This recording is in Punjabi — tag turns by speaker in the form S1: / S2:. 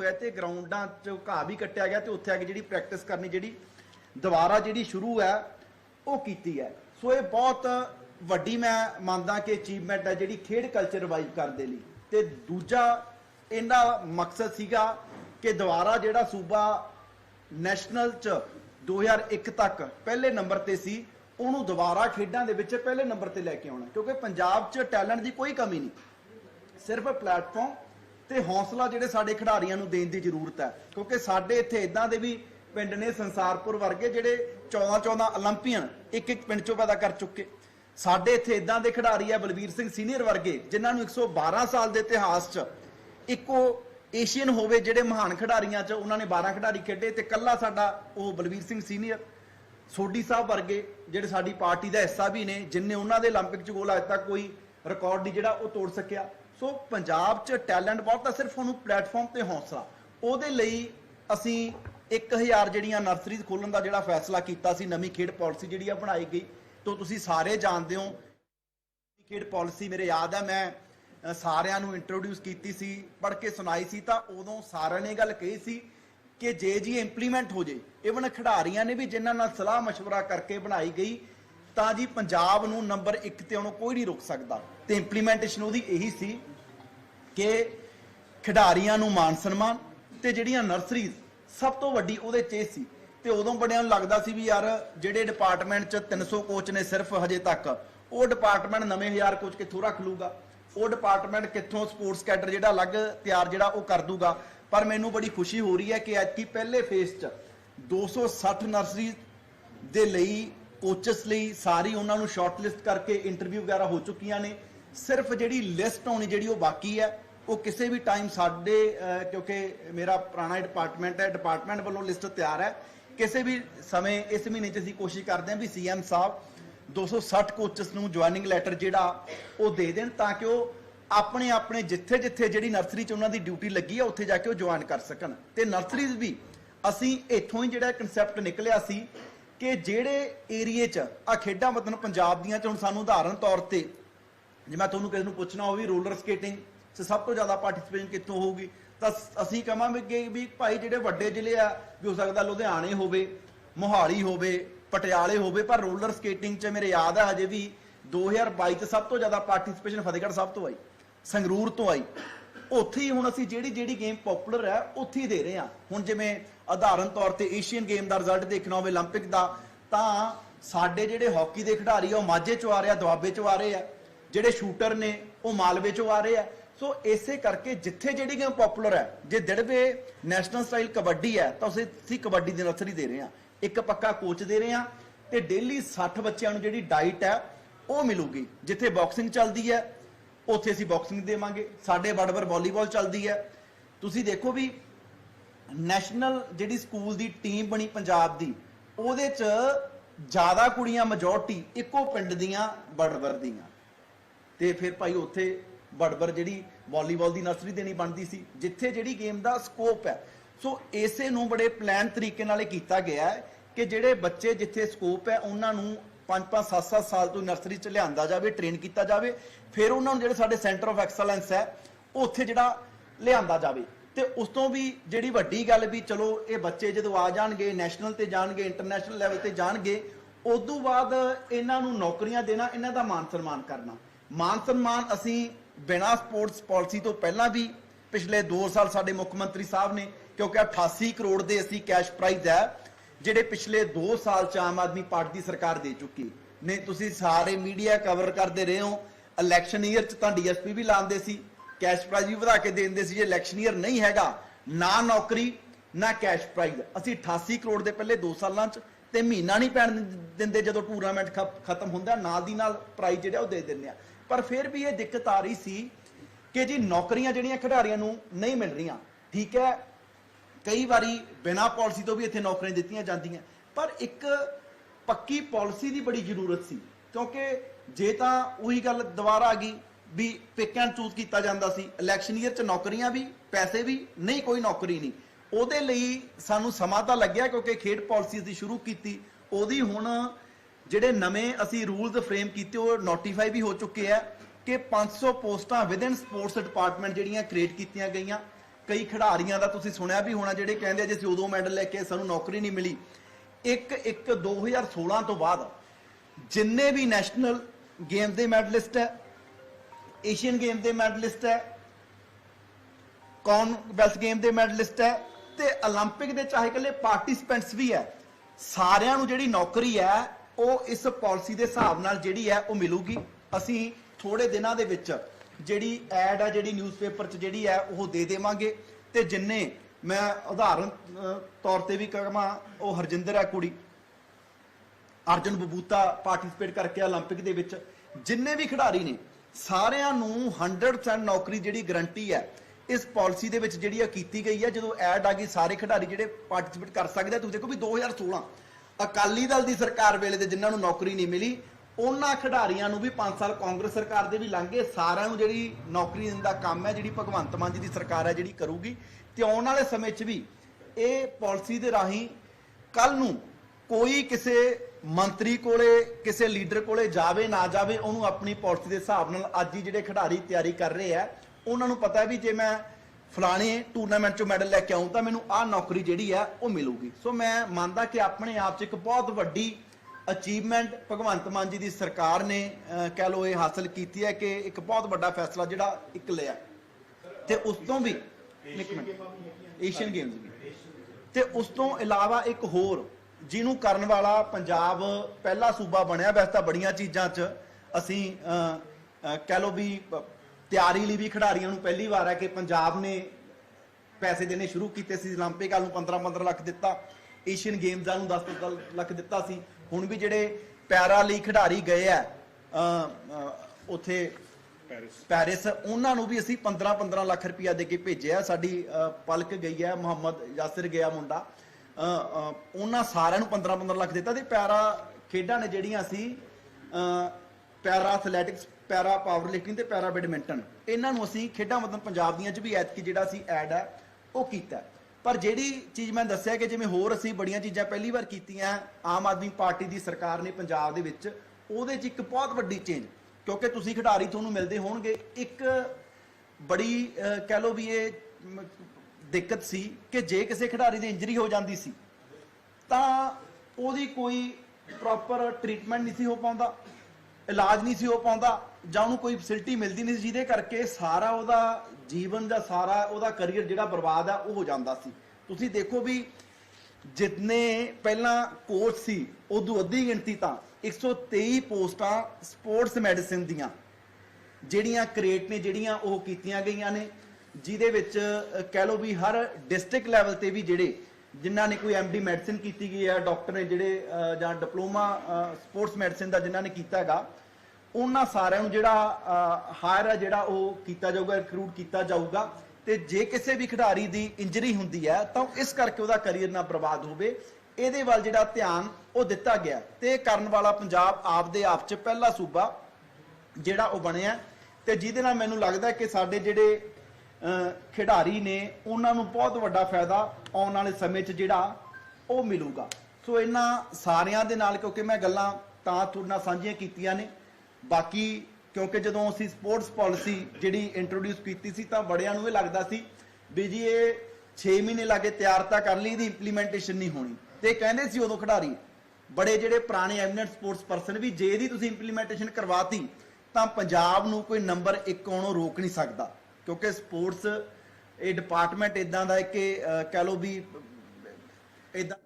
S1: ਹੋਇਆ ਤੇ ਗਰਾਊਂਡਾਂ 'ਚ ਘਾਹ ਵੀ ਕੱਟਿਆ ਗਿਆ ਤੇ ਉੱਥੇ ਆ ਕੇ ਜਿਹੜੀ ਪ੍ਰੈਕਟਿਸ ਕਰਨੀ, ਜਿਹੜੀ ਦੁਬਾਰਾ ਜਿਹੜੀ ਸ਼ੁਰੂ ਹੈ, ਉਹ ਕੀਤੀ ਹੈ। ਸੋ ਇਹ ਬਹੁਤ ਵੱਡੀ ਮੈਂ ਮੰਨਦਾ ਕਿ ਅਚੀਵਮੈਂਟ ਹੈ ਜਿਹੜੀ ਖੇਡ ਕਲਚਰ ਰਿਵਾਈਵ ਕਰਨ ਦੇ ਲਈ। ਤੇ ਦੂਜਾ ਇਹਦਾ ਮਕਸਦ ਸੀਗਾ ਕਿ ਦੁਬਾਰਾ ਜਿਹੜਾ ਸੂਬਾ ਨੈਸ਼ਨਲ ਚ 2001 ਤੱਕ ਪਹਿਲੇ ਨੰਬਰ ਤੇ ਸੀ, ਉਹਨੂੰ ਦੁਬਾਰਾ ਖੇਡਾਂ ਦੇ ਵਿੱਚ ਪਹਿਲੇ ਨੰਬਰ ਤੇ ਲੈ ਕੇ ਆਉਣਾ। ਕਿਉਂਕਿ ਪੰਜਾਬ 'ਚ ਟੈਲੈਂਟ ਦੀ ਕੋਈ ਕਮੀ ਨਹੀਂ। ਸਿਰਫ ਪਲੇਟਫਾਰਮ ਤੇ ਹੌਸਲਾ ਜਿਹੜੇ ਸਾਡੇ ਖਿਡਾਰੀਆਂ ਨੂੰ ਦੇਣ ਦੀ ਜ਼ਰੂਰਤ ਹੈ। ਕਿਉਂਕਿ ਸਾਡੇ ਇੱਥੇ ਇਦਾਂ ਦੇ ਵੀ ਪਿੰਡ ਨੇ ਸੰਸਾਰਪੁਰ ਵਰਗੇ ਜਿਹੜੇ 14 14 올림픽ੀਅਨ ਇੱਕ ਇੱਕ ਪਿੰਡ ਚੋਂ ਪੈਦਾ ਕਰ ਚੁੱਕੇ। ਸਾਡੇ ਇੱਥੇ ਇਦਾਂ ਦੇ ਖਿਡਾਰੀ ਹੈ ਬਲਬੀਰ ਸਿੰਘ ਸੀਨੀਅਰ ਵਰਗੇ, ਜਿਨ੍ਹਾਂ ਨੂੰ 112 ਸਾਲ ਦੇ ਇਤਿਹਾਸ 'ਚ ਇੱਕੋ ਏਸ਼ੀਅਨ ਹੋਵੇ ਜਿਹੜੇ ਮਹਾਨ ਖਿਡਾਰੀਆਂ 'ਚ ਉਹਨਾਂ ਨੇ 12 ਖਿਡਾਰੀ ਖੇਡੇ ਤੇ ਕੱਲਾ ਸਾਡਾ ਉਹ ਬਲਬੀਰ ਸਿੰਘ ਸੀਨੀਅਰ, ਸੋਢੀ ਸਾਹਿਬ ਵਰਗੇ ਜਿਹੜੇ ਸਾਡੀ ਪਾਰਟੀ ਦਾ ਹਿੱਸਾ ਵੀ ਨੇ ਜਿਨ੍ਹਾਂ ਉਹਨਾਂ ਦੇ 올림픽 'ਚ ਗੋਲ ਅੱਜ ਤੱਕ ਕੋਈ ਰਿਕਾਰਡ ਨਹੀਂ ਜਿਹੜਾ ਉਹ ਤੋੜ ਸਕਿਆ। ਸੋ ਪੰਜਾਬ 'ਚ ਟੈਲੈਂਟ ਬਹੁਤ ਆ ਸਿਰਫ ਉਹਨੂੰ ਪਲੇਟਫਾਰਮ ਤੇ ਹੌਸਲਾ ਉਹਦੇ ਲਈ ਅਸੀਂ 1000 ਜਿਹੜੀਆਂ ਨਰਸਰੀਜ਼ ਖੋਲਣ ਦਾ ਜਿਹੜਾ ਫੈਸਲਾ ਕੀਤਾ ਸੀ ਨਵੀਂ ਖੇਡ ਪਾਲਿਸੀ ਜਿਹੜੀ ਆ ਬਣਾਈ ਗਈ ਤੋਂ ਤੁਸੀਂ ਸਾਰੇ ਜਾਣਦੇ ਹੋ ਖੇਡ ਪਾਲਿਸੀ ਮੇਰੇ ਯਾਦ ਹੈ ਮੈਂ ਅ, ਸਾਰਿਆਂ ਨੂੰ ਇੰਟਰੋਡਿਊਸ ਕੀਤੀ ਸੀ ਪੜ੍ਹ ਕੇ ਸੁਣਾਈ ਸੀ ਤਾਂ ਉਦੋਂ ਸਾਰਿਆਂ ਨੇ ਇਹ ਗੱਲ ਕਹੀ ਸੀ ਕਿ ਜੇ ਜੀ ਇੰਪਲੀਮੈਂਟ ਹੋ ਜੇ ਇਵਨ ਖਿਡਾਰੀਆਂ ਨੇ ਵੀ ਜਿਨ੍ਹਾਂ ਨਾਲ ਸਲਾਹ مشورہ ਕਰਕੇ ਬਣਾਈ ਗਈ ਤਾਂ ਜੀ ਪੰਜਾਬ ਨੂੰ ਨੰਬਰ 1 ਤੇ ਉਹਨੂੰ ਕੋਈ ਨਹੀਂ ਰੋਕ ਸਕਦਾ। ਤੇ ਇੰਪਲੀਮੈਂਟੇਸ਼ਨ ਉਹਦੀ ਇਹੀ ਸੀ ਕਿ ਖਿਡਾਰੀਆਂ ਨੂੰ ਮਾਨ ਸਨਮਾਨ ਤੇ ਜਿਹੜੀਆਂ ਨਰਸਰੀਜ਼ ਸਭ ਤੋਂ ਵੱਡੀ ਉਹਦੇ ਚ ਇਹ ਸੀ। ਤੇ ਉਦੋਂ ਬੜਿਆਂ ਨੂੰ ਲੱਗਦਾ ਸੀ ਵੀ ਯਾਰ ਜਿਹੜੇ ਡਿਪਾਰਟਮੈਂਟ ਚ 300 ਕੋਚ ਨੇ ਸਿਰਫ ਹਜੇ ਤੱਕ, ਉਹ ਡਿਪਾਰਟਮੈਂਟ ਨਵੇਂ ਹਜ਼ਾਰ ਕੋਚ ਕਿੱਥੋਂ ਰੱਖ ਲੂਗਾ ਉਹ ਡਿਪਾਰਟਮੈਂਟ ਕਿੱਥੋਂ ਸਪੋਰਟਸ ਕੈਡਰ ਜਿਹੜਾ ਅਲੱਗ ਤਿਆਰ ਜਿਹੜਾ ਉਹ ਕਰ ਦੂਗਾ ਪਰ ਮੈਨੂੰ ਬੜੀ ਖੁਸ਼ੀ ਹੋ ਰਹੀ ਹੈ ਕਿ ਐਤਕੀ ਪਹਿਲੇ ਫੇਸ ਚ 260 ਨਰਸਰੀ ਦੇ ਲਈ ਕੋਚਸ ਲਈ ਸਾਰੀ ਉਹਨਾਂ ਨੂੰ ਸ਼ਾਰਟਲਿਸਟ ਕਰਕੇ ਇੰਟਰਵਿਊ ਵਗੈਰਾ ਹੋ ਚੁੱਕੀਆਂ ਨੇ। ਸਿਰਫ ਜਿਹੜੀ ਲਿਸਟ ਆਉਣੀ ਜਿਹੜੀ ਉਹ ਬਾਕੀ ਹੈ, ਉਹ ਕਿਸੇ ਵੀ ਟਾਈਮ ਸਾਡੇ ਕਿਉਂਕਿ ਮੇਰਾ ਪੁਰਾਣਾ ਡਿਪਾਰਟਮੈਂਟ ਹੈ ਡਿਪਾਰਟਮੈਂਟ ਵੱਲੋਂ ਲਿਸਟ ਤਿਆਰ ਹੈ। ਕਿਸੇ ਵੀ ਸਮੇਂ ਇਸ ਮਹੀਨੇ 'ਚ ਅਸੀਂ ਕੋਸ਼ਿਸ਼ ਕਰਦੇ ਹਾਂ ਵੀ ਸੀਐਮ ਸਾਹਿਬ 260 ਕੋਚਸ ਨੂੰ ਜੁਆਇਨਿੰਗ ਲੈਟਰ ਜਿਹੜਾ ਉਹ ਦੇ ਦੇਣ ਤਾਂ ਕਿ ਉਹ ਆਪਣੇ ਆਪਣੇ ਜਿੱਥੇ ਜਿੱਥੇ ਜਿਹੜੀ ਨਰਸਰੀ 'ਚ ਉਹਨਾਂ ਦੀ ਡਿਊਟੀ ਲੱਗੀ ਹੈ, ਉੱਥੇ ਜਾ ਕੇ ਉਹ ਜੁਆਇਨ ਕਰ ਸਕਣ। ਤੇ ਨਰਸਰੀਜ਼ ਵੀ ਅਸੀਂ ਇੱਥੋਂ ਹੀ ਜਿਹੜਾ ਕਨਸੈਪਟ ਨਿਕਲਿਆ ਸੀ ਕਿ ਜਿਹੜੇ ਏਰੀਏ 'ਚ ਆ ਖੇਡਾਂ ਮਤਲਬ ਪੰਜਾਬ ਦੀਆਂ 'ਚ ਹੁਣ ਸਾਨੂੰ ਉਦਾਹਰਨ ਤੌਰ ਤੇ ਜੇ ਮੈਂ ਤੁਹਾਨੂੰ ਕਿਸੇ ਨੂੰ ਪੁੱਛਣਾ ਹੋਵੇ ਰੋਲਰ ਸਕੇਟਿੰਗ 'ਚ ਸਭ ਤੋਂ ਜ਼ਿਆਦਾ ਪਾਰਟਿਸਿਪੇਸ਼ਨ ਕਿੱਥੋਂ ਹੋਊਗੀ, ਤਾਂ ਅਸੀਂ ਕਹਾਂਗੇ ਵੀ ਭਾਈ ਜਿਹੜੇ ਵੱਡੇ ਜ਼ਿਲ੍ਹੇ ਆ, ਵੀ ਹੋ ਸਕਦਾ ਲੁਧਿਆਣੇ ਹੋਵੇ, ਮੋਹਾਲੀ ਹੋਵੇ, ਪਟਿਆਲੇ ਹੋਵੇ, ਪਰ ਰੋਲਰ ਸਕੇਟਿੰਗ 'ਚ ਮੇਰੇ ਯਾਦ ਆ ਹਜੇ ਵੀ 2022 'ਚ ਸਭ ਤੋਂ ਜ਼ਿਆਦਾ ਪਾਰਟਿਸਿਪੇਸ਼ਨ ਫਤਿਹਗੜ੍ਹ ਸਾਹਿਬ ਤੋਂ ਆਈ, ਸੰਗਰੂਰ ਤੋਂ ਆਈ। ਉੱਥੇ ਹੀ ਹੁਣ ਅਸੀਂ ਜਿਹੜੀ ਜਿਹੜੀ ਗੇਮ ਪਪੂਲਰ ਹੈ ਉੱਥੇ ਹੀ ਦੇ ਰਹੇ ਹਾਂ ਹੁਣ ਜਿਵੇਂ ਉਦਾਹਰਨ ਤੌਰ ਤੇ ਏਸ਼ੀਅਨ ਗੇਮ ਦਾ ਰਿਜ਼ਲਟ ਦੇਖਣਾ ਹੋਵੇ 올림픽 ਦਾ ਤਾਂ ਸਾਡੇ ਜਿਹੜੇ ਹਾਕੀ ਦੇ ਖਿਡਾਰੀ ਆ ਉਹ ਮਾਝੇ ਚੋਂ ਆ ਰਹੇ ਆ ਦੁਆਬੇ ਚੋਂ ਆ ਰਹੇ ਆ ਜਿਹੜੇ ਸ਼ੂਟਰ ਨੇ ਉਹ ਮਾਲਵੇ ਚੋਂ ਆ ਰਹੇ ਆ ਸੋ ਇਸੇ ਕਰਕੇ ਜਿੱਥੇ ਜਿਹੜੀ ਗੇਮ ਪਪੂਲਰ ਹੈ ਜੇ ਦਿੜਵੇ ਨੈਸ਼ਨਲ ਸਟਾਈਲ ਕਬੱਡੀ ਹੈ ਤਾਂ ਅਸੀਂ ਅਸੀਂ ਕਬੱਡੀ ਦੀ ਨਰਸਰੀ ਦੇ ਰਹੇ ਹਾਂ ਇੱਕ ਪੱਕਾ ਕੋਚ ਦੇ ਰਹੇ ਹਾਂ ਤੇ ਡੇਲੀ 60 ਬੱਚਿਆਂ ਨੂੰ ਜਿਹੜੀ ਡਾਈਟ ਹੈ ਉਹ ਮਿਲੂਗੀ ਜਿੱਥੇ ਬਾਕਸਿੰਗ ਚੱਲਦੀ ਹੈ ਉੱਥੇ ਅਸੀਂ ਬਾਕਸਿੰਗ ਦੇਵਾਂਗੇ। ਸਾਡੇ ਬੜਬਰ ਵਾਲੀਬਾਲ ਚੱਲਦੀ ਹੈ। ਤੁਸੀਂ ਦੇਖੋ ਵੀ ਨੈਸ਼ਨਲ ਜਿਹੜੀ ਸਕੂਲ ਦੀ ਟੀਮ ਬਣੀ ਪੰਜਾਬ ਦੀ, ਉਹਦੇ ਚ ਜ਼ਿਆਦਾ ਕੁੜੀਆਂ ਮੈਜੋਰਟੀ ਇੱਕੋ ਪਿੰਡ ਦੀਆਂ ਬੜਬਰ ਦੀਆਂ। ਤੇ ਫਿਰ ਭਾਈ ਉੱਥੇ ਬੜਬਰ ਜਿਹੜੀ ਵਾਲੀਬਾਲ ਦੀ ਨਰਸਰੀ ਦੇਣੀ ਬਣਦੀ ਸੀ, ਜਿੱਥੇ ਜਿਹੜੀ ਗੇਮ ਦਾ ਸਕੋਪ ਹੈ। ਸੋ ਇਸੇ ਨੂੰ ਬੜੇ ਪਲਾਨ ਤਰੀਕੇ ਨਾਲ ਇਹ ਕੀਤਾ ਗਿਆ ਹੈ ਕਿ ਜਿਹੜੇ ਬੱਚੇ ਜਿੱਥੇ ਸਕੋਪ ਹੈ, ਉਹਨਾਂ ਨੂੰ 5-5 7-7 ਸਾਲ ਤੋਂ ਨਰਸਰੀ ਚ ਲਿਆਂਦਾ ਜਾਵੇ ਟ੍ਰੇਨ ਕੀਤਾ ਜਾਵੇ, ਫਿਰ ਉਹਨਾਂ ਨੂੰ ਜਿਹੜੇ ਸਾਡੇ ਸੈਂਟਰ ਆਫ ਐਕਸਲੈਂਸ ਹੈ ਉਹ ਉੱਥੇ ਜਿਹੜਾ ਲਿਆਂਦਾ ਜਾਵੇ। ਤੇ ਉਸ ਤੋਂ ਵੀ ਜਿਹੜੀ ਵੱਡੀ ਗੱਲ ਵੀ ਚਲੋ, ਇਹ ਬੱਚੇ ਜਦੋਂ ਆ ਜਾਣਗੇ ਨੈਸ਼ਨਲ ਤੇ ਜਾਣਗੇ ਇੰਟਰਨੈਸ਼ਨਲ ਲੈਵਲ ਤੇ ਜਾਣਗੇ, ਉਦੋਂ ਬਾਅਦ ਇਹਨਾਂ ਨੂੰ ਨੌਕਰੀਆਂ ਦੇਣਾ, ਇਹਨਾਂ ਦਾ ਮਾਨ ਸਨਮਾਨ ਕਰਨਾ। ਮਾਨ ਸਨਮਾਨ ਅਸੀਂ ਬਿਨਾਂ ਸਪੋਰਟਸ ਪਾਲਿਸੀ ਤੋਂ ਪਹਿਲਾਂ ਵੀ ਪਿਛਲੇ 2 ਸਾਲ ਸਾਡੇ ਮੁੱਖ ਮੰਤਰੀ ਸਾਹਿਬ ਨੇ, ਕਿਉਂਕਿ 88 ਕਰੋੜ ਦੇ ਅਸੀਂ ਕੈਸ਼ ਪ੍ਰਾਈਜ਼ ਹੈ ਜਿਹੜੇ ਪਿਛਲੇ 2 ਸਾਲ ਚ ਆਮ ਆਦਮੀ ਪਾਰਟੀ ਦੀ ਸਰਕਾਰ ਦੇ ਚੁੱਕੀ। ਨੇ ਤੁਸੀਂ ਸਾਰੇ ਮੀਡੀਆ ਕਵਰ ਕਰਦੇ ਰਹੇ ਹੋ। ਇਲੈਕਸ਼ਨ ਈਅਰ ਚ ਤਾਂ ਡੀਐਸਪੀ ਵੀ ਲਾਉਂਦੇ ਸੀ। ਕੈਸ਼ ਪ੍ਰਾਈਜ਼ ਵੀ ਵਧਾ ਕੇ ਦੇ ਦਿੰਦੇ ਸੀ। ਜੇ ਇਲੈਕਸ਼ਨ ਈਅਰ ਨਹੀਂ ਹੈਗਾ, ਨਾ ਨੌਕਰੀ, ਨਾ ਕੈਸ਼ ਪ੍ਰਾਈਜ਼ ਅਸੀਂ 88 ਕਰੋੜ ਦੇ ਪਹਿਲੇ 2 ਸਾਲਾਂ ਚ ਤੇ ਮਹੀਨਾ ਨਹੀਂ ਪੈਣ ਦਿੰਦੇ ਜਦੋਂ ਟੂਰਨਾਮੈਂਟ ਖਤਮ ਹੁੰਦਾ ਨਾਲ ਦੀ ਨਾਲ ਪ੍ਰਾਈਜ਼ ਜਿਹੜਾ ਉਹ ਦੇ ਦਿੰਦੇ ਆ ਪਰ ਫਿਰ ਵੀ ਇਹ ਦਿੱਕਤ ਆ ਰਹੀ ਸੀ ਕਿ ਜੀ ਨੌਕਰੀਆਂ ਜਿਹੜੀਆਂ ਖਿਡਾਰੀਆਂ ਨੂੰ ਨਹੀਂ ਮਿਲ ਰਹੀਆਂ, ਠੀਕ ਹੈ ਕਈ ਵਾਰੀ ਬਿਨਾਂ ਪਾਲਿਸੀ ਤੋਂ ਵੀ ਇੱਥੇ ਨੌਕਰੀਆਂ ਦਿੱਤੀਆਂ ਜਾਂਦੀਆਂ। ਪਰ ਇੱਕ ਪੱਕੀ ਪਾਲਿਸੀ ਦੀ ਬੜੀ ਜ਼ਰੂਰਤ ਸੀ, ਕਿਉਂਕਿ ਜੇ ਤਾਂ ਉਹੀ ਗੱਲ ਦੁਬਾਰਾ ਆ ਗਈ ਵੀ ਪਿਕ ਐਂਡ ਚੂਜ਼ ਕੀਤਾ ਜਾਂਦਾ ਸੀ ਇਲੈਕਸ਼ਨ ਈਅਰ 'ਚ ਨੌਕਰੀਆਂ ਵੀ, ਪੈਸੇ ਵੀ, ਨਹੀਂ ਕੋਈ ਨੌਕਰੀ ਨਹੀਂ। ਉਹਦੇ ਲਈ ਸਾਨੂੰ ਸਮਾਂ ਤਾਂ ਲੱਗਿਆ ਕਿਉਂਕਿ ਖੇਡ ਪਾਲਿਸੀ ਅਸੀਂ ਸ਼ੁਰੂ ਕੀਤੀ। ਉਹਦੀ ਹੁਣ ਜਿਹੜੇ ਨਵੇਂ ਅਸੀਂ ਰੂਲਸ ਫਰੇਮ ਕੀਤੇ, ਉਹ ਨੋਟੀਫਾਈ ਵੀ ਹੋ ਚੁੱਕੇ ਆ ਕਿ 500 ਪੋਸਟਾਂ ਵਿਦਨ ਸਪੋਰਟਸ ਡਿਪਾਰਟਮੈਂਟ ਜਿਹੜੀਆਂ ਕ੍ਰੀਏਟ ਕੀਤੀਆਂ ਗਈਆਂ। ਕਈ ਖਿਡਾਰੀਆਂ ਦਾ ਤੁਸੀਂ ਸੁਣਿਆ ਵੀ ਹੋਣਾ ਜਿਹੜੇ ਕਹਿੰਦੇ ਆ ਜੇ ਅਸੀਂ ਉਦੋਂ ਮੈਡਲ ਲੈ ਕੇ ਆਏ, ਸਾਨੂੰ ਨੌਕਰੀ ਨਹੀਂ ਮਿਲੀ ਇੱਕ ਇੱਕ 2016 ਤੋਂ ਬਾਅਦ ਜਿੰਨੇ ਵੀ ਨੈਸ਼ਨਲ ਗੇਮ ਦੇ ਮੈਡਲਿਸਟ ਹੈ ਏਸ਼ੀਅਨ ਗੇਮ ਦੇ ਮੈਡਲਿਸਟ ਹੈ ਕਾਮਨਵੈਲਥ ਗੇਮ ਦੇ ਮੈਡਲਿਸਟ ਹੈ ਤੇ 올림픽 ਦੇ ਚਾਹੇ ਇਕੱਲੇ ਪਾਰਟਿਸਪੈਂਟਸ ਵੀ ਹੈ ਸਾਰਿਆਂ ਨੂੰ ਜਿਹੜੀ ਨੌਕਰੀ ਹੈ ਉਹ ਇਸ ਪਾਲਿਸੀ ਦੇ ਹਿਸਾਬ ਨਾਲ ਜਿਹੜੀ ਹੈ ਉਹ ਮਿਲੂਗੀ ਅਸੀਂ ਥੋੜੇ ਦਿਨਾਂ ਦੇ ਵਿੱਚ ਜਿਹੜੀ ਐਡ ਹੈ ਜਿਹੜੀ ਨਿਊਜ਼ਪੇਪਰ 'ਚ ਜਿਹੜੀ ਹੈ ਉਹ ਦੇ ਦੇਵਾਂਗੇ ਤੇ ਜਿੰਨੇ ਮੈਂ ਉਦਾਹਰਨ ਅਹ, ਤੌਰ ਤੇ ਵੀ ਕਹਾਂ ਉਹ ਹਰਜਿੰਦਰ ਹੈ ਕੁੜੀ ਅਰਜਨ ਬਬੂਤਾ ਪਾਰਟਿਸਿਪੇਟ ਕਰਕੇ 올림픽 ਦੇ ਵਿੱਚ ਜਿੰਨੇ ਵੀ ਖਿਡਾਰੀ ਨੇ ਸਾਰਿਆਂ ਨੂੰ 100% ਨੌਕਰੀ ਜਿਹੜੀ ਗਰੰਟੀ ਹੈ ਇਸ ਪਾਲਿਸੀ ਦੇ ਵਿੱਚ ਜਿਹੜੀ ਆ ਕੀਤੀ ਗਈ ਹੈ ਜਦੋਂ ਐਡ ਆ ਗਈ ਸਾਰੇ ਖਿਡਾਰੀ ਜਿਹੜੇ ਪਾਰਟਿਸਿਪੇਟ ਕਰ ਸਕਦੇ ਆ ਤੁਸੀਂ ਦੇਖੋ ਵੀ 2016 ਅਕਾਲੀ ਦਲ ਦੀ ਸਰਕਾਰ ਵੇਲੇ ਦੇ ਜਿਨ੍ਹਾਂ ਨੂੰ ਨੌਕਰੀ ਨਹੀਂ ਮਿਲੀ ਉਹਨਾਂ ਖਿਡਾਰੀਆਂ ਨੂੰ ਵੀ 5 ਸਾਲ ਕਾਂਗਰਸ ਸਰਕਾਰ ਦੇ ਵੀ ਲੰਘੇ, ਸਾਰਿਆਂ ਨੂੰ ਜਿਹੜੀ ਨੌਕਰੀ ਦੇਣ ਦਾ ਕੰਮ ਹੈ, ਜਿਹੜੀ ਭਗਵੰਤ ਮਾਨ ਜੀ ਦੀ ਸਰਕਾਰ ਹੈ, ਜਿਹੜੀ ਕਰੂਗੀ। ਤੇ ਆਉਣ ਵਾਲੇ ਸਮੇਂ 'ਚ ਵੀ ਇਹ ਪਾਲਿਸੀ ਦੇ ਰਾਹੀਂ ਕੱਲ ਨੂੰ ਕੋਈ ਕਿਸੇ ਮੰਤਰੀ ਕੋਲੇ, ਕਿਸੇ ਲੀਡਰ ਕੋਲੇ ਜਾਵੇ, ਨਾ ਜਾਵੇ, ਉਹਨੂੰ ਆਪਣੀ ਪਾਲਿਸੀ ਦੇ ਹਿਸਾਬ ਨਾਲ ਅੱਜ ਹੀ ਜਿਹੜੇ ਖਿਡਾਰੀ ਤਿਆਰੀ ਕਰ ਰਹੇ ਆ, ਉਹਨਾਂ ਨੂੰ ਪਤਾ ਵੀ ਜੇ ਮੈਂ ਫਲਾਣੇ ਟੂਰਨਾਮੈਂਟ 'ਚੋਂ ਮੈਡਲ ਲੈ ਕੇ ਆਉਂ ਤਾਂ ਮੈਨੂੰ ਆਹ ਨੌਕਰੀ ਜਿਹੜੀ ਆ, ਉਹ ਮਿਲੂਗੀ। ਸੋ ਮੈਂ ਮੰਨਦਾ ਕਿ ਆਪਣੇ ਆਪ 'ਚ ਇੱਕ ਬਹੁਤ ਵੱਡੀ ਅਚੀਵਮੈਂਟ ਭਗਵੰਤ ਮਾਨ ਜੀ ਦੀ ਸਰਕਾਰ ਨੇ ਅਹ, ਕਹਿ ਲਓ ਇਹ ਹਾਸਲ ਕੀਤੀ ਹੈ ਕਿ ਇੱਕ ਬਹੁਤ ਵੱਡਾ ਫੈਸਲਾ ਜਿਹੜਾ ਇੱਕ ਲਿਆ ਤੇ ਉਸ ਤੋਂ ਵੀ ਇੱਕ ਮਿੰਟ ਏਸ਼ੀਅਨ ਗੇਮਸ ਵੀ ਤੇ ਉਸ ਤੋਂ ਇਲਾਵਾ ਇੱਕ ਹੋਰ ਜਿਹਨੂੰ ਕਰਨ ਵਾਲਾ ਪੰਜਾਬ ਪਹਿਲਾ ਸੂਬਾ ਬਣਿਆ ਵੈਸੇ ਤਾਂ ਬੜੀਆਂ ਚੀਜ਼ਾਂ 'ਚ ਅਸੀਂ ਅਹ, ਅਹ, ਕਹਿ ਲਓ ਵੀ ਅਹ, ਤਿਆਰੀ ਲਈ ਵੀ ਖਿਡਾਰੀਆਂ ਨੂੰ ਪਹਿਲੀ ਵਾਰ ਹੈ ਕਿ ਪੰਜਾਬ ਨੇ ਪੈਸੇ ਦੇਣੇ ਸ਼ੁਰੂ ਕੀਤੇ ਸੀ 올림픽 ਵਾਲ ਨੂੰ 15 15 ਲੱਖ ਦਿੱਤਾ ਏਸ਼ੀਅਨ ਗੇਮਸ ਵਾਲ ਨੂੰ 10 10 ਲੱਖ ਦਿੱਤਾ ਸੀ ਹੁਣ ਵੀ ਜਿਹੜੇ ਪੈਰਾ ਲਈ ਖਿਡਾਰੀ ਗਏ ਆ ਉੱਥੇ ਪੈਰਿਸ ਉਹਨਾਂ ਨੂੰ ਵੀ ਅਸੀਂ 15 15 ਲੱਖ ਰੁਪਇਆ ਦੇ ਕੇ ਭੇਜਿਆ। ਸਾਡੀ ਪਲਕ ਗਈ ਹੈ ਮੁਹੰਮਦ ਯਾਸਿਰ ਗਿਆ ਮੁੰਡਾ। ਉਹਨਾਂ ਸਾਰਿਆਂ ਨੂੰ 15 15 ਲੱਖ ਦਿੱਤਾ ਤੇ ਪੈਰਾ ਖੇਡਾਂ ਨੇ ਜਿਹੜੀਆਂ ਸੀ para athletics para powerlifting ਤੇ ਪੈਰਾ ਬੈਡਮਿੰਟਨ ਇਹਨਾਂ ਨੂੰ ਅਸੀਂ ਖੇਡਾਂ ਮਤਲਬ ਪੰਜਾਬ ਦੀਆਂ ਚ ਵੀ ਐਤਕੀ ਜਿਹੜਾ ਸੀ ਐਡ ਹੈ ਉਹ ਕੀਤਾ। ਪਰ ਜਿਹੜੀ ਚੀਜ਼ ਮੈਂ ਦੱਸਿਆ ਕਿ ਜਿਵੇਂ ਹੋਰ ਅਸੀਂ ਬੜੀਆਂ ਚੀਜ਼ਾਂ ਪਹਿਲੀ ਵਾਰ ਕੀਤੀਆਂ, ਆਮ ਆਦਮੀ ਪਾਰਟੀ ਦੀ ਸਰਕਾਰ ਨੇ ਪੰਜਾਬ ਦੇ ਵਿੱਚ, ਉਹਦੇ 'ਚ ਇੱਕ ਬਹੁਤ ਵੱਡੀ ਚੇਂਜ ਕਿਉਂਕਿ ਤੁਸੀਂ ਖਿਡਾਰੀ ਤੁਹਾਨੂੰ ਮਿਲਦੇ ਹੋਣਗੇ। ਇੱਕ ਬੜੀ ਕਹਿ ਲਓ ਵੀ ਇਹ ਦਿੱਕਤ ਸੀ ਕਿ ਜੇ ਕਿਸੇ ਖਿਡਾਰੀ ਦੀ ਇੰਜਰੀ ਹੋ ਜਾਂਦੀ ਸੀ, ਤਾਂ ਉਹਦੀ ਕੋਈ ਪ੍ਰੋਪਰ ਟ੍ਰੀਟਮੈਂਟ ਨਹੀਂ ਸੀ ਹੋ ਪਾਉਂਦਾ। ਇਲਾਜ ਨਹੀਂ ਸੀ ਹੋ ਪਾਉਂਦਾ, ਜਾਂ ਉਹਨੂੰ ਕੋਈ ਫੈਸਿਲਿਟੀ ਮਿਲਦੀ ਨਹੀਂ ਸੀ, ਜਿਹਦੇ ਕਰਕੇ ਸਾਰਾ ਉਹਦਾ ਜੀਵਨ ਦਾ ਸਾਰਾ ਉਹਦਾ ਕੈਰੀਅਰ ਜਿਹੜਾ ਬਰਬਾਦ ਆ, ਉਹ ਹੋ ਜਾਂਦਾ ਸੀ। ਤੁਸੀਂ ਦੇਖੋ ਵੀ ਜਿੰਨੇ ਪਹਿਲਾਂ ਕੋਚ ਸੀ ਉਦੋਂ ਅੱਧੀ ਗਿਣਤੀ ਤਾਂ 123 ਪੋਸਟਾਂ ਸਪੋਰਟਸ ਮੈਡੀਸਿਨ ਦੀਆਂ, ਜਿਹੜੀਆਂ ਕ੍ਰੀਏਟ ਨੇ, ਜਿਹੜੀਆਂ ਉਹ ਕੀਤੀਆਂ ਗਈਆਂ ਨੇ, ਜਿਹਦੇ ਵਿੱਚ ਕਹਿ ਲਓ ਵੀ ਹਰ ਡਿਸਟ੍ਰਿਕਟ ਲੈਵਲ ਤੇ ਵੀ ਜਿਹੜੇ ਜਿਨ੍ਹਾਂ ਨੇ ਕੋਈ ਐਮਡੀ ਮੈਡੀਸਿਨ ਕੀਤੀ ਗਈ ਹੈ ਡਾਕਟਰ ਨੇ ਜਿਹੜੇ ਜਾਂ ਡਿਪਲੋਮਾ ਸਪੋਰਟਸ ਮੈਡੀਸਿਨ ਦਾ ਜਿਨ੍ਹਾਂ ਨੇ ਕੀਤਾ ਹੈਗਾ, ਉਹਨਾਂ ਸਾਰਿਆਂ ਨੂੰ ਜਿਹੜਾ ਹਾਇਰ ਹੈ, ਜਿਹੜਾ ਉਹ ਕੀਤਾ ਜਾਊਗਾ ਰਿਕਰੂਟ ਕੀਤਾ ਜਾਊਗਾ। ਤੇ ਜੇ ਕਿਸੇ ਵੀ ਖਿਡਾਰੀ ਦੀ ਇੰਜਰੀ ਹੁੰਦੀ ਹੈ, ਤਾਂ ਇਸ ਕਰਕੇ ਉਹਦਾ ਕੈਰੀਅਰ ਨਾ ਬਰਬਾਦ ਹੋਵੇ। ਇਹਦੇ ਵੱਲ ਜਿਹੜਾ ਧਿਆਨ ਉਹ ਦਿੱਤਾ ਗਿਆ। ਤੇ ਕਰਨ ਵਾਲਾ ਪੰਜਾਬ ਆਪਦੇ ਆਪ 'ਚ ਪਹਿਲਾ ਸੂਬਾ ਜਿਹੜਾ ਉਹ ਬਣਿਆ। ਤੇ ਜਿਹਦੇ ਨਾਲ ਮੈਨੂੰ ਲੱਗਦਾ ਕਿ ਸਾਡੇ ਜਿਹੜੇ ਖਿਡਾਰੀ ਨੇ ਉਹਨਾਂ ਨੂੰ ਬਹੁਤ ਵੱਡਾ ਫਾਇਦਾ ਆਉਣ ਵਾਲੇ ਸਮੇਂ 'ਚ ਜਿਹੜਾ ਉਹ ਮਿਲੂਗਾ। ਸੋ ਇਹਨਾਂ ਸਾਰਿਆਂ ਦੇ ਨਾਲ, ਕਿਉਂਕਿ ਮੈਂ ਗੱਲਾਂ ਤਾਂ ਤੁਹਾਡੇ ਨਾਲ ਸਾਂਝੀਆਂ ਕੀਤੀਆਂ ਨੇ, ਬਾਕੀ ਕਿਉਂਕਿ ਜਦੋਂ ਅਸੀਂ ਸਪੋਰਟਸ ਪਾਲਿਸੀ ਜਿਹੜੀ ਇੰਟਰੋਡਿਊਸ ਕੀਤੀ ਸੀ ਤਾਂ ਬੜਿਆਂ ਨੂੰ ਇਹ ਲੱਗਦਾ ਸੀ ਵੀ ਜੀ ਇਹ 6 ਮਹੀਨੇ ਲਾਗੇ ਤਿਆਰ ਤਾਂ ਕਰ ਲਈ, ਇਹਦੀ ਇੰਪਲੀਮੈਂਟੇਸ਼ਨ ਨਹੀਂ ਹੋਣੀ। ਤੇ ਕਹਿੰਦੇ ਸੀ ਉਦੋਂ ਖਿਡਾਰੀ, ਬੜੇ ਜਿਹੜੇ ਪੁਰਾਣੇ ਐਮੀਨੈਂਟ ਸਪੋਰਟਸ ਪਰਸਨ ਵੀ ਜੇ ਇਹਦੀ ਤੁਸੀਂ ਇੰਪਲੀਮੈਂਟੇਸ਼ਨ ਕਰਵਾਤੀ, ਤਾਂ ਪੰਜਾਬ ਨੂੰ ਕੋਈ ਨੰਬਰ 1 ਆਉਣੋਂ ਰੋਕ ਨਹੀਂ ਸਕਦਾ। ਕਿਉਂਕਿ ਸਪੋਰਟਸ ਇਹ ਡਿਪਾਰਟਮੈਂਟ ਇਦਾਂ ਦਾ ਹੈ ਕਿ ਅਹ, ਕਹਿ ਲਓ ਵੀ ਇਦਾਂ